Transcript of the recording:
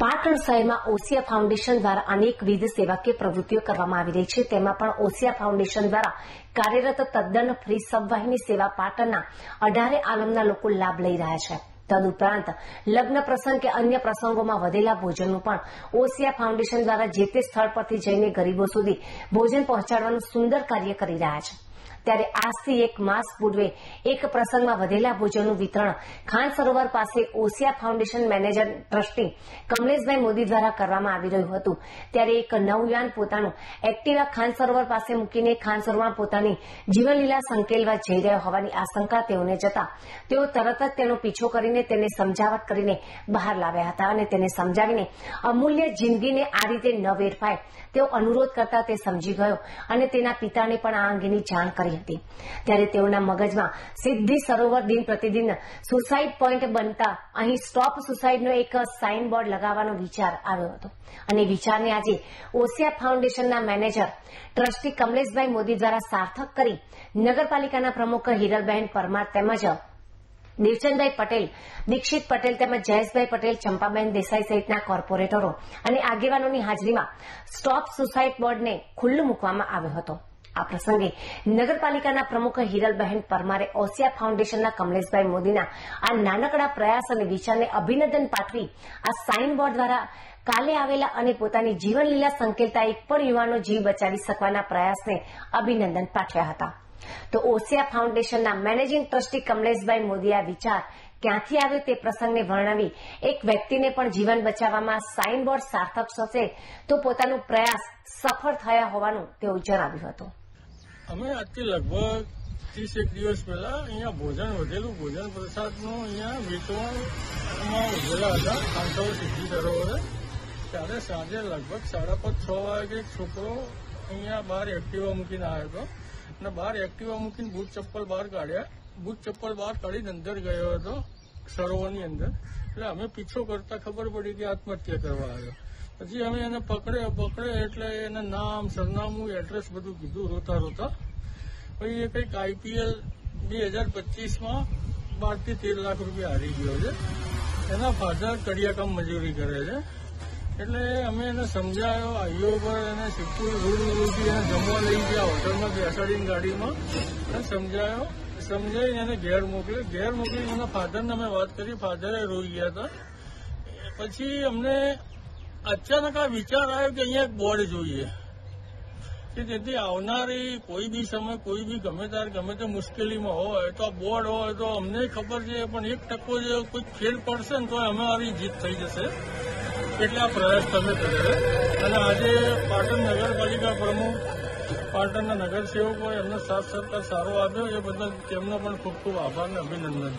પાટણ શહેરમાં ઓસિયા ફાઉન્ડેશન દ્વારા અનેકવિધ સેવાકીય પ્રવૃત્તિઓ કરવામાં આવી રહી છે. તેમાં પણ ઓસિયા ફાઉન્ડેશન દ્વારા કાર્યરત તદ્દન ફ્રી સબવાહિની સેવા પાટણના અઢારે આલમના લોકો લાભ લઈ રહ્યા છે. તદુપરાંત લગ્ન પ્રસંગ કે અન્ય પ્રસંગોમાં વધેલા ભોજનનું પણ ઓસિયા ફાઉન્ડેશન દ્વારા જે તે સ્થળ પરથી જઈને ગરીબો સુધી ભોજન પહોંચાડવાનું સુંદર કાર્ય કરી રહ્યા છે. ત્યારે આજથી એક માસ પૂર્વે એક પ્રસંગમાં વધેલા ભોજનનું વિતરણ. ખાન સરોવર પાસે ઓસિયા ફાઉન્ડેશન મેનેજર ટ્રસ્ટી કમલેશભાઈ મોદી દ્વારા કરવામાં આવી રહ્યું હતું. ત્યારે એક નવયુવાન પોતાનું એક્ટિવા ખાન સરોવર પાસે મૂકીને ખાન સરોવરમાં પોતાની જીવનલીલા સંકેલવા જઈ રહ્યો હોવાની આશંકા તેઓને જતા. તેઓ તરત જ તેનો પીછો કરીને તેને સમજાવટ કરીને બહાર લાવ્યા હતા અને તેને સમજાવીને અમૂલ્ય જિંદગીને આ રીતે ન વેરફાય. તેઓ અનુરોધ કરતા તે સમજી ગયો અને તેના પિતાને પણ આ અંગેની જાણ કરી હતી. ત્યારે તેઓના મગજમાં સિદ્ધિ સરોવર દિન પ્રતિદિન સુસાઇડ પોઈન્ટ બનતા અહીં સ્ટોપ સુસાઇડનો એક સાઇન લગાવવાનો વિચાર આવ્યો હતો. અને વિચારને આજે ઓસિયા ફાઉન્ડેશનના મેનેજર ટ્રસ્ટી કમલેશભાઈ મોદી દ્વારા સાર્થક કરી નગરપાલિકાના પ્રમુખ હિરલબહેન પરમાર તેમજ દેવચંદભાઈ પટેલ, દીક્ષિત પટેલ તેમજ જયેશભાઈ પટેલ, ચંપાબેન દેસાઈ સહિતના કોર્પોરેટરો અને આગેવાનોની હાજરીમાં સ્ટોપ સુસાઇડ બોર્ડને ખુલ્લું મૂકવામાં આવ્યો હતો. આ પ્રસંગે નગરપાલિકાના પ્રમુખ હિરલબહેન પરમારે ઓસિયા ફાઉન્ડેશનના કમલેશભાઈ મોદીના આ નાનકડા પ્રયાસ અને વિચારને અભિનંદન પાઠવી આ સાઇન બોર્ડ દ્વારા કાલે આવેલા અને પોતાની જીવનલીલા સંકેલતા એક પણ યુવાનો જીવ બચાવી શકવાના પ્રયાસને અભિનંદન પાઠવ્યા હતા. તો ઓસિયા ફાઉન્ડેશનના મેનેજિંગ ટ્રસ્ટી કમલેશભાઈ મોદીએ આ વિચાર ક્યાંથી આવ્યો તે પ્રસંગને વર્ણવી એક વ્યક્તિને પણ જીવન બચાવવામાં સાઇન બોર્ડ સાર્થક થશે તો પોતાનો પ્રયાસ સફળ થયા હોવાનું તેઓ જણાવ્યું હતું. અમે આજથી લગભગ ત્રીસ એક દિવસ પહેલા અહીંયા ભોજન વધેલું, ભોજન પ્રસાદનું અહીંયા વેચવામાં ઉભેલા હતા ખાનસર સિદ્ધિ સરોવરે ત્યારે સાંજે લગભગ સાડા પાંચ, છ વાગે છોકરો અહીંયા બહાર એક્ટિવા મૂકીને આવ્યો હતો. અને બહાર એક્ટિવા મૂકીને બૂટ ચપ્પલ બહાર કાઢ્યા. બૂટ ચપ્પલ બહાર કાઢીને અંદર ગયો હતો, સરોવરની અંદર. એટલે અમે પીછો કરતા ખબર પડી કે આત્મહત્યા કરવા આવ્યો. પછી અમે એને પકડ્યા પકડે એટલે એને નામ, સરનામું એડ્રેસ બધું કીધું રોતા રોતા. પછી એ કંઈક આઈપીએલ બે હજાર પચીસમાં બારથી તેર લાખ રૂપિયા હારી ગયો છે. એના ફાધર કડિયાકામ મજૂરી કરે છે. એટલે અમે એને સમજાયો હાઈવે પર એને સિક્કુર રૂલથી એને જમવા લઈ ગયા, હોટલમાં બેસાડીને ગાડીમાં. અને સમજાયો સમજાવીને એને ઘેર મોકલ્યો. ઘેર મોકલીને એના ફાધરને અમે વાત કરી. ફાધરે રોઈ ગયા હતા. પછી અમને અચાનક આ વિચાર આવ્યો કે અહીંયા એક બોર્ડ જોઈએ. કે જેથી આવનારી કોઈ બી સમય, કોઈ બી ગમે ત્યારે, ગમે તે મુશ્કેલીમાં હોય, તો આ બોર્ડ હોય, તો અમને ખબર છે, પણ એક ટકો જે કોઈ ફેલ પડશે ને તો અમારી જીત થઈ જશે. એટલે આ પ્રયાસ તમે કર્યો અને આજે પાટણ નગરપાલિકા પ્રમુખ, પાટણના નગરસેવકો એમને સાથ સરકાર સારો આપ્યો. એ બદલ તેમનો પણ ખૂબ ખૂબ આભાર અને અભિનંદન.